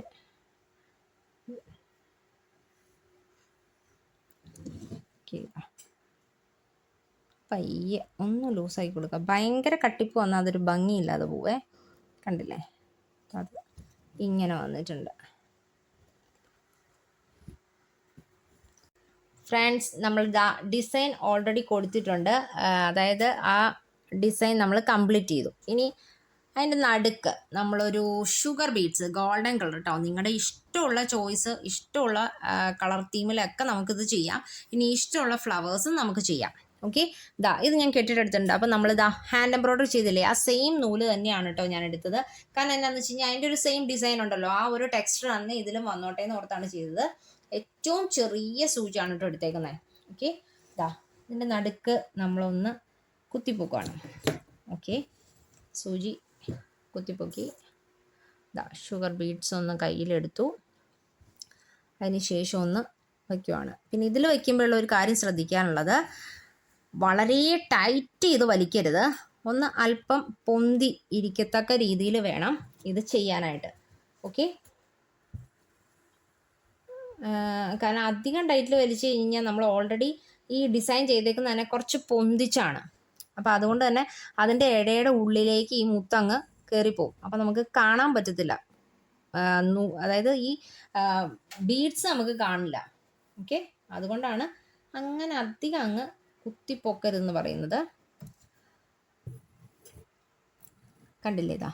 പയ്യെ ഒന്ന് ലൂസാക്കി കൊടുക്കുക ഭയങ്കര കട്ടിപ്പ് വന്നാൽ അതൊരു ഭംഗിയില്ലാതെ പോവേ. കണ്ടില്ലേ? അത് ഇങ്ങനെ വന്നിട്ടുണ്ട്. ഫ്രണ്ട്സ് നമ്മൾ ദാ ഡിസൈൻ ഓൾറെഡി കൊടുത്തിട്ടുണ്ട്. അതായത് ആ ഡിസൈൻ നമ്മൾ കംപ്ലീറ്റ് ചെയ്തു. ഇനി അതിന്റെ നടുക്ക് നമ്മളൊരു ഷുഗർ ബീഡ്സ് ഗോൾഡൻ കളർ കേട്ടോ നിങ്ങളുടെ ഇഷ്ടമുള്ള ചോയ്സ് ഇഷ്ടമുള്ള കളർ തീമിലൊക്കെ നമുക്കിത് ചെയ്യാം. ഇനി ഇഷ്ടമുള്ള ഫ്ലവേഴ്സും നമുക്ക് ചെയ്യാം. ഓക്കെ? ദാ ഇത് ഞാൻ കെട്ടിട്ടെടുത്തിട്ടുണ്ട്. അപ്പോൾ നമ്മൾ ഇതാ ഹാൻഡ് എംബ്രോയ്ഡറി ചെയ്തില്ലേ? ആ സെയിം നൂൽ തന്നെയാണ് കേട്ടോ ഞാൻ എടുത്തത്. കാരണം എന്താണെന്ന് വെച്ച് കഴിഞ്ഞാൽ അതിന്റെ ഒരു സെയിം ഡിസൈൻ ഉണ്ടല്ലോ. ആ ഒരു ടെക്സ്റ്റർ തന്നെ ഇതിലും വന്നോട്ടെ എന്ന് ഓർത്താണ് ചെയ്തത്. ഏറ്റവും ചെറിയ സൂചിയാണ് കേട്ടോ എടുത്തേക്കുന്നത് ഓക്കെ ഇതാ ഇതിന്റെ നടുക്ക് നമ്മളൊന്ന് കുത്തിപ്പൊക്കുവാണ്. ഓക്കെ സൂചി കുത്തിപ്പൊക്കി. ഇതാ ഷുഗർ ബീഡ്സ് ഒന്ന് കയ്യിലെടുത്തു. അതിന് ശേഷം ഒന്ന് വയ്ക്കുവാണ്. പിന്നെ ഇതിൽ വയ്ക്കുമ്പോഴുള്ള ഒരു കാര്യം ശ്രദ്ധിക്കാനുള്ളത് വളരെ ടൈറ്റ് ചെയ്ത് വലിക്കരുത്. ഒന്ന് അല്പം പൊന്തി ഇരിക്കത്തക്ക രീതിയിൽ വേണം ഇത് ചെയ്യാനായിട്ട്. ഓക്കെ കാരണം അധികം ടൈറ്റിൽ വലിച്ചു കഴിഞ്ഞാൽ നമ്മൾ ഓൾറെഡി ഈ ഡിസൈൻ ചെയ്തേക്കുന്ന തന്നെ കുറച്ച് പൊന്തിച്ചാണ്. അപ്പോൾ അതുകൊണ്ട് തന്നെ അതിന്റെ ഇടയുടെ ഉള്ളിലേക്ക് ഈ മുത്തങ്ങ് കയറിപ്പോവും അപ്പോൾ നമുക്ക് കാണാൻ പറ്റത്തില്ല. അതായത് ഈ ബീഡ്സ് നമുക്ക് കാണില്ല. ഓക്കെ അതുകൊണ്ടാണ് അങ്ങനെ അധികം അങ്ങ് കുത്തിപ്പൊക്കരുതെന്ന് പറയുന്നത്. കണ്ടില്ലേ ഇതാ?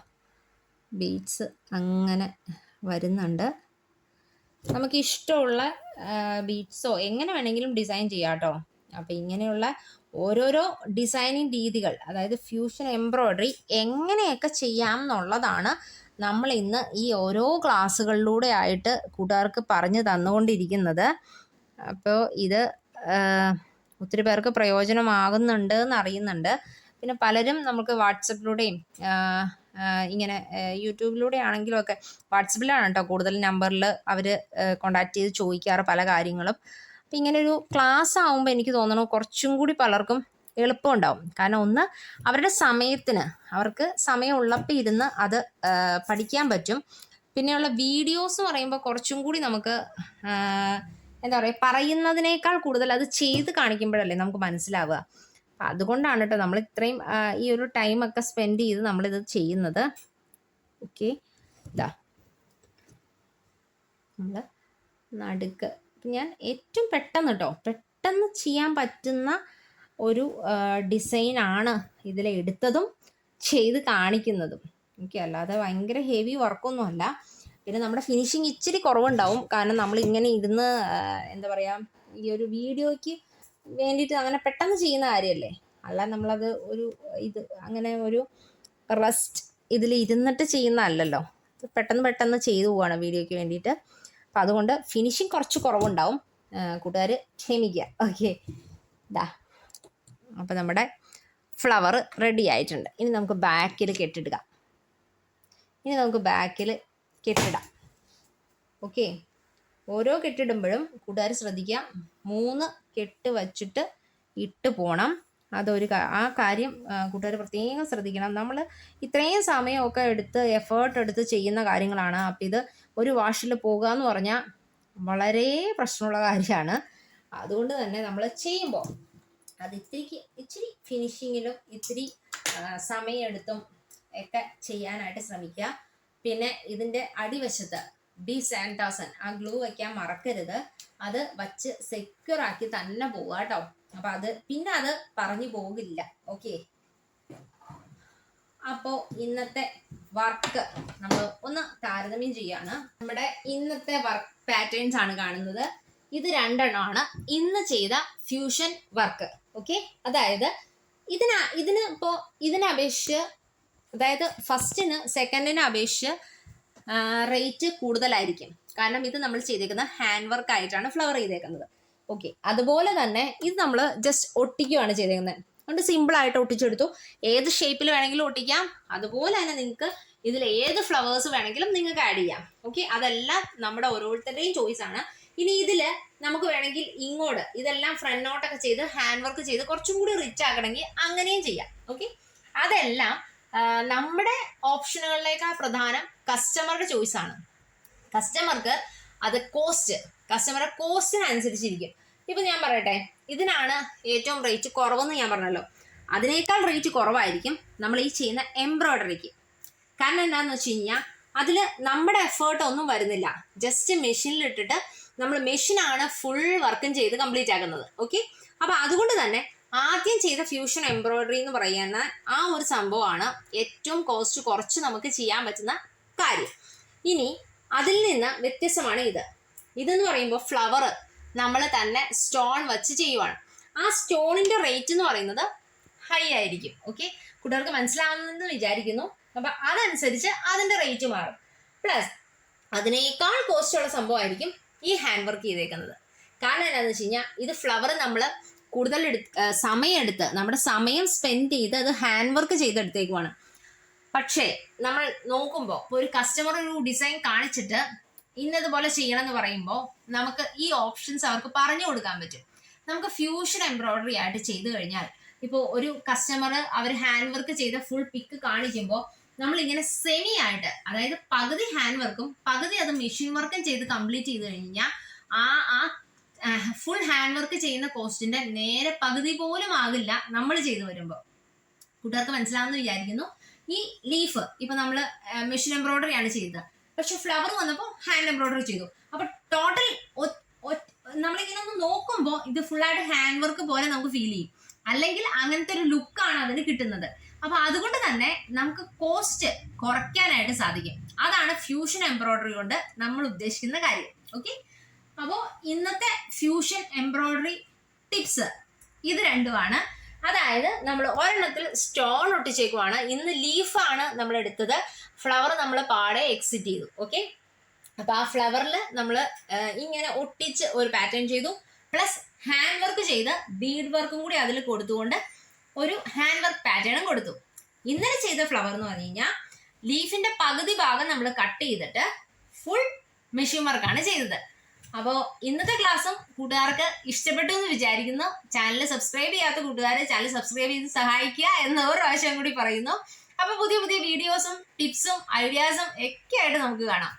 ബീഡ്സ് അങ്ങനെ വരുന്നുണ്ട്. നമുക്ക് ഇഷ്ടമുള്ള ബീഡ്സോ എങ്ങനെ വേണമെങ്കിലും ഡിസൈൻ ചെയ്യാം കേട്ടോ അപ്പോൾ ഇങ്ങനെയുള്ള ഓരോരോ ഡിസൈനിങ് രീതികൾ അതായത് ഫ്യൂഷൻ എംബ്രോയ്ഡറി എങ്ങനെയൊക്കെ ചെയ്യാം എന്നുള്ളതാണ് നമ്മൾ ഇന്ന് ഈ ഓരോ ക്ലാസ്സുകളിലൂടെ ആയിട്ട് കൂട്ടുകാർക്ക് പറഞ്ഞു തന്നുകൊണ്ടിരിക്കുന്നത്. അപ്പോൾ ഇത് ഒത്തിരി പേർക്ക് പ്രയോജനമാകുന്നുണ്ട് എന്ന് അറിയുന്നുണ്ട് പിന്നെ പലരും നമുക്ക് വാട്സപ്പിലൂടെയും ഇങ്ങനെ യൂട്യൂബിലൂടെ ആണെങ്കിലും ഒക്കെ വാട്സപ്പിലാണ് കേട്ടോ കൂടുതൽ നമ്പറിൽ അവർ കോണ്ടാക്ട് ചെയ്ത് ചോദിക്കാറ് പല കാര്യങ്ങളും. അപ്പം ഇങ്ങനെ ഒരു ക്ലാസ് ആകുമ്പോൾ എനിക്ക് തോന്നുന്നു കുറച്ചും കൂടി പലർക്കും എളുപ്പമുണ്ടാവും. കാരണം ഒന്ന് അവരുടെ സമയത്തിന് അവർക്ക് സമയം ഉള്ളപ്പോൾ ഇരുന്ന് അത് പഠിക്കാൻ പറ്റും. പിന്നെയുള്ള വീഡിയോസ് പറയുമ്പോൾ കുറച്ചും കൂടി നമുക്ക് എന്താ പറയുക പറയുന്നതിനേക്കാൾ കൂടുതൽ അത് ചെയ്ത് കാണിക്കുമ്പോഴല്ലേ നമുക്ക് മനസ്സിലാവുക. അതുകൊണ്ടാണ് കേട്ടോ നമ്മൾ ഇത്രയും ഈ ഒരു ടൈമൊക്കെ സ്പെൻഡ് ചെയ്ത് നമ്മളിത് ചെയ്യുന്നത്. ഓക്കെ ഇതാ നമ്മൾ നടുക്ക്. ഞാൻ ഏറ്റവും പെട്ടെന്ന് കേട്ടോ പെട്ടെന്ന് ചെയ്യാൻ പറ്റുന്ന ഒരു ഡിസൈൻ ആണ് ഇതിൽ എടുത്തതും ചെയ്ത് കാണിക്കുന്നതും. ഓക്കെ അല്ലാതെ ഭയങ്കര ഹെവി വർക്കൊന്നുമല്ല പിന്നെ നമ്മുടെ ഫിനിഷിങ് ഇച്ചിരി കുറവുണ്ടാവും. കാരണം നമ്മൾ ഇങ്ങനെ ഇരുന്ന് എന്താ പറയുക ഈ ഒരു വീഡിയോയ്ക്ക് വേണ്ടിയിട്ട് അങ്ങനെ പെട്ടെന്ന് ചെയ്യുന്ന കാര്യമല്ലേ അല്ല നമ്മളത് ഒരു ഇത് അങ്ങനെ ഒരു റെസ്റ്റ് ഇതിൽ ഇരുന്നിട്ട് ചെയ്യുന്നതല്ലല്ലോ. പെട്ടെന്ന് പെട്ടെന്ന് ചെയ്തു പോവാണ് വീഡിയോയ്ക്ക് വേണ്ടിയിട്ട്. അപ്പം അതുകൊണ്ട് ഫിനിഷിങ് കുറച്ച് കുറവുണ്ടാവും. കൂട്ടുകാർ ക്ഷമിക്കുക. ഓക്കെ ഇതാ അപ്പം നമ്മുടെ ഫ്ലവർ റെഡി ആയിട്ടുണ്ട്. ഇനി നമുക്ക് ബാക്കിൽ കെട്ടിടുക. ഇനി നമുക്ക് ബാക്കിൽ കെട്ടിടാം. ഓക്കെ ഓരോ കെട്ടിടുമ്പോഴും കൂട്ടുകാർ ശ്രദ്ധിക്കുക. മൂന്ന് കെട്ട് വച്ചിട്ട് ഇട്ട് പോകണം അതൊരു ആ കാര്യം കൂട്ടുകാർ പ്രത്യേകം ശ്രദ്ധിക്കണം. നമ്മൾ ഇത്രയും സമയമൊക്കെ എടുത്ത് എഫേർട്ട് എടുത്ത് ചെയ്യുന്ന കാര്യങ്ങളാണ്. അപ്പം ഇത് ഒരു വാഷിൽ പോകുക എന്ന് പറഞ്ഞാൽ വളരെ പ്രശ്നമുള്ള കാര്യമാണ്. അതുകൊണ്ട് തന്നെ നമ്മൾ ചെയ്യുമ്പോൾ അത് ഇത്തിരിക്ക് ഇച്ചിരി ഫിനിഷിങ്ങിലും ഇത്തിരി സമയമെടുത്തും ഒക്കെ ചെയ്യാനായിട്ട് ശ്രമിക്കുക. പിന്നെ ഇതിന്റെ അടിവശത്ത് ഡി സാനിറ്റോസൻ ആ ഗ്ലൂ വയ്ക്കാൻ മറക്കരുത്. അത് വച്ച് സെക്യൂർ ആക്കി തന്നെ പോവുക കേട്ടോ. അപ്പൊ അത് പിന്നെ അത് പറഞ്ഞു പോകില്ല. ഓക്കെ അപ്പോൾ ഇന്നത്തെ വർക്ക് നമ്മൾ ഒന്ന് താരതമ്യം ചെയ്യാണ്. നമ്മുടെ ഇന്നത്തെ വർക്ക് പാറ്റേൺസ് ആണ് കാണുന്നത്. ഇത് രണ്ടെണ്ണമാണ്. ഇന്ന് ചെയ്ത ഫ്യൂഷൻ വർക്ക് ഓക്കെ അതായത് ഇതിന ഇതിന് ഇപ്പോ ഇതിനെ അപേക്ഷിച്ച് അതായത് ഫസ്റ്റിന് സെക്കൻഡിനെ അപേക്ഷിച്ച് റേറ്റ് കൂടുതലായിരിക്കും. കാരണം ഇത് നമ്മൾ ചെയ്തേക്കുന്നത് ഹാൻഡ് വർക്ക് ആയിട്ടാണ് ഫ്ലവർ ചെയ്തേക്കുന്നത്. ഓക്കെ അതുപോലെ തന്നെ ഇത് നമ്മൾ ജസ്റ്റ് ഒട്ടിക്കുകയാണ് ചെയ്തേക്കുന്നത്. അതുകൊണ്ട് സിമ്പിൾ ആയിട്ട് ഒട്ടിച്ചെടുത്തു. ഏത് ഷേപ്പിൽ വേണമെങ്കിലും ഒട്ടിക്കാം. അതുപോലെ തന്നെ നിങ്ങൾക്ക് ഇതിൽ ഏത് ഫ്ലവേഴ്സ് വേണമെങ്കിലും നിങ്ങൾക്ക് ആഡ് ചെയ്യാം. ഓക്കെ അതെല്ലാം നമ്മുടെ ഓരോരുത്തരുടെയും ചോയ്സ് ആണ്. ഇനി ഇതിൽ നമുക്ക് വേണമെങ്കിൽ ഇങ്ങോട്ട് ഇതെല്ലാം ഫ്രണ്ട് നോട്ടൊക്കെ ചെയ്ത് ഹാൻഡ് വർക്ക് ചെയ്ത് കുറച്ചും കൂടി റിച്ച് ആക്കണമെങ്കിൽ അങ്ങനെയും ചെയ്യാം. ഓക്കെ അതെല്ലാം നമ്മുടെ ഓപ്ഷനുകളിലേക്കാൾ പ്രധാനം. കസ്റ്റമറുടെ ചോയ്സ് ആണ്. കസ്റ്റമർക്ക് അത് കോസ്റ്റ് കസ്റ്റമറുടെ കോസ്റ്റിനനുസരിച്ചിരിക്കും ഇപ്പൊ ഞാൻ പറയട്ടെ ഇതിനാണ് ഏറ്റവും റേറ്റ് കുറവെന്ന് ഞാൻ പറഞ്ഞല്ലോ. അതിനേക്കാൾ റേറ്റ് കുറവായിരിക്കും നമ്മൾ ഈ ചെയ്യുന്ന എംബ്രോയിഡറിക്ക് കാരണം എന്താണെന്ന് വെച്ച് കഴിഞ്ഞാൽ അതിൽ നമ്മുടെ എഫേർട്ട് ഒന്നും വരുന്നില്ല. ജസ്റ്റ് മെഷീനിൽ ഇട്ടിട്ട് നമ്മൾ മെഷീനാണ് ഫുൾ വർക്കും ചെയ്ത് കംപ്ലീറ്റ് ആക്കുന്നത്. ഓക്കെ അപ്പൊ അതുകൊണ്ട് തന്നെ ആദ്യം ചെയ്ത ഫ്യൂഷൻ എംബ്രോയിഡറി എന്ന് പറയുന്ന ആ ഒരു സംഭവമാണ് ഏറ്റവും കോസ്റ്റ് കുറച്ച് നമുക്ക് ചെയ്യാൻ പറ്റുന്ന കാര്യം. ഇനി അതിൽ നിന്ന് വ്യത്യസ്തമാണ് ഇത്. ഇതെന്ന് പറയുമ്പോൾ ഫ്ലവർ നമ്മൾ തന്നെ സ്റ്റോൺ വെച്ച് ചെയ്യുവാണ്. ആ സ്റ്റോണിന്റെ റേറ്റ് എന്ന് പറയുന്നത് ഹൈ ആയിരിക്കും. ഓക്കെ കുട്ടികൾക്ക് മനസ്സിലാവുന്നെന്ന് വിചാരിക്കുന്നു. അപ്പൊ അതനുസരിച്ച് അതിന്റെ റേറ്റ് മാറും. പ്ലസ് അതിനേക്കാൾ കോസ്റ്റ് ഉള്ള സംഭവമായിരിക്കും ഈ ഹാൻഡ് വർക്ക് ചെയ്തേക്കുന്നത്. കാരണം എന്താണെന്ന് വെച്ച് കഴിഞ്ഞാൽ ഇത് ഫ്ലവർ നമ്മൾ കൂടുതൽ എടുത്ത് സമയം സമയമെടുത്ത് നമ്മുടെ സമയം സ്പെൻഡ് ചെയ്ത് അത് ഹാൻഡ് വർക്ക് ചെയ്തെടുത്തേക്കുവാണ്. പക്ഷേ നമ്മൾ നോക്കുമ്പോൾ ഒരു കസ്റ്റമർ ഒരു ഡിസൈൻ കാണിച്ചിട്ട് ഇന്നതുപോലെ ചെയ്യണം എന്ന് പറയുമ്പോൾ നമുക്ക് ഈ ഓപ്ഷൻസ് അവർക്ക് പറഞ്ഞു കൊടുക്കാൻ പറ്റും. നമുക്ക് ഫ്യൂഷൻ എംബ്രോയിഡറി ആയിട്ട് ചെയ്തു കഴിഞ്ഞാൽ ഇപ്പോൾ ഒരു കസ്റ്റമർ അവർ ഹാൻഡ് വർക്ക് ചെയ്ത ഫുൾ പിക്ക് കാണിക്കുമ്പോൾ നമ്മൾ ഇങ്ങനെ സെമി ആയിട്ട് അതായത് പകുതി ഹാൻഡ് വർക്കും പകുതി അത് മെഷീൻ വർക്കും ചെയ്ത് കംപ്ലീറ്റ് ചെയ്ത് കഴിഞ്ഞാൽ ആ ആ ഫുൾ ഹാൻഡ് വർക്ക് ചെയ്യുന്ന കോസ്റ്റിന്റെ നേരെ പകുതി പോലും ആകില്ല നമ്മൾ ചെയ്തു വരുമ്പോൾ കൂട്ടുകാർക്ക് മനസ്സിലാവുമെന്ന് വിചാരിക്കുന്നു. ഈ ലീഫ് ഇപ്പൊ നമ്മൾ മെഷീൻ എംബ്രോയിഡറി ആണ് ചെയ്തത്. പക്ഷെ ഫ്ലവർ വന്നപ്പോൾ ഹാൻഡ് എംബ്രോയിഡറി ചെയ്തു. അപ്പൊ ടോട്ടൽ നമ്മളിങ്ങനെ ഒന്ന് നോക്കുമ്പോൾ ഇത് ഫുൾ ആയിട്ട് ഹാൻഡ് വർക്ക് പോലെ നമുക്ക് ഫീൽ ചെയ്യും. അല്ലെങ്കിൽ അങ്ങനത്തെ ഒരു ലുക്കാണ് അതിന് കിട്ടുന്നത്. അപ്പൊ അതുകൊണ്ട് തന്നെ നമുക്ക് കോസ്റ്റ് കുറയ്ക്കാനായിട്ട് സാധിക്കും. അതാണ് ഫ്യൂഷൻ എംബ്രോയിഡറി കൊണ്ട് നമ്മൾ ഉദ്ദേശിക്കുന്ന കാര്യം. ഓക്കെ അപ്പോൾ ഇന്നത്തെ ഫ്യൂഷൻ എംബ്രോയിഡറി ടിപ്സ് ഇത് രണ്ടുമാണ്. അതായത് നമ്മൾ ഒരെണ്ണത്തിൽ സ്റ്റോൺ ഒട്ടിച്ചേക്കുവാണ്. ഇന്ന് ലീഫാണ് നമ്മൾ എടുത്തത്. ഫ്ലവർ നമ്മൾ പാടെ എക്സിറ്റ് ചെയ്തു. ഓക്കെ അപ്പൊ ആ ഫ്ലവറിൽ നമ്മൾ ഇങ്ങനെ ഒട്ടിച്ച് ഒരു പാറ്റേൺ ചെയ്തു. പ്ലസ് ഹാൻഡ് വർക്ക് ചെയ്ത് ബീഡ് വർക്കും കൂടി അതിൽ കൊടുത്തുകൊണ്ട് ഒരു ഹാൻഡ് വർക്ക് പാറ്റേണും കൊടുത്തു. ഇന്നലെ ചെയ്ത ഫ്ലവർ എന്ന് പറഞ്ഞു കഴിഞ്ഞാൽ ലീഫിന്റെ പകുതി ഭാഗം നമ്മൾ കട്ട് ചെയ്തിട്ട് ഫുൾ മെഷീൻ വർക്കാണ് ചെയ്തത്. അപ്പോൾ ഇന്നത്തെ ക്ലാസ്സും കൂട്ടുകാർക്ക് ഇഷ്ടപ്പെട്ടു എന്ന് വിചാരിക്കുന്നു. ചാനൽ സബ്സ്ക്രൈബ് ചെയ്യാത്ത കൂട്ടുകാരെ ചാനൽ സബ്സ്ക്രൈബ് ചെയ്ത് സഹായിക്കുക എന്ന ഒരു പ്രാവശ്യം കൂടി പറയുന്നു. അപ്പോൾ പുതിയ പുതിയ വീഡിയോസും ടിപ്സും ഐഡിയാസും ഒക്കെ ആയിട്ട് നമുക്ക് കാണാം.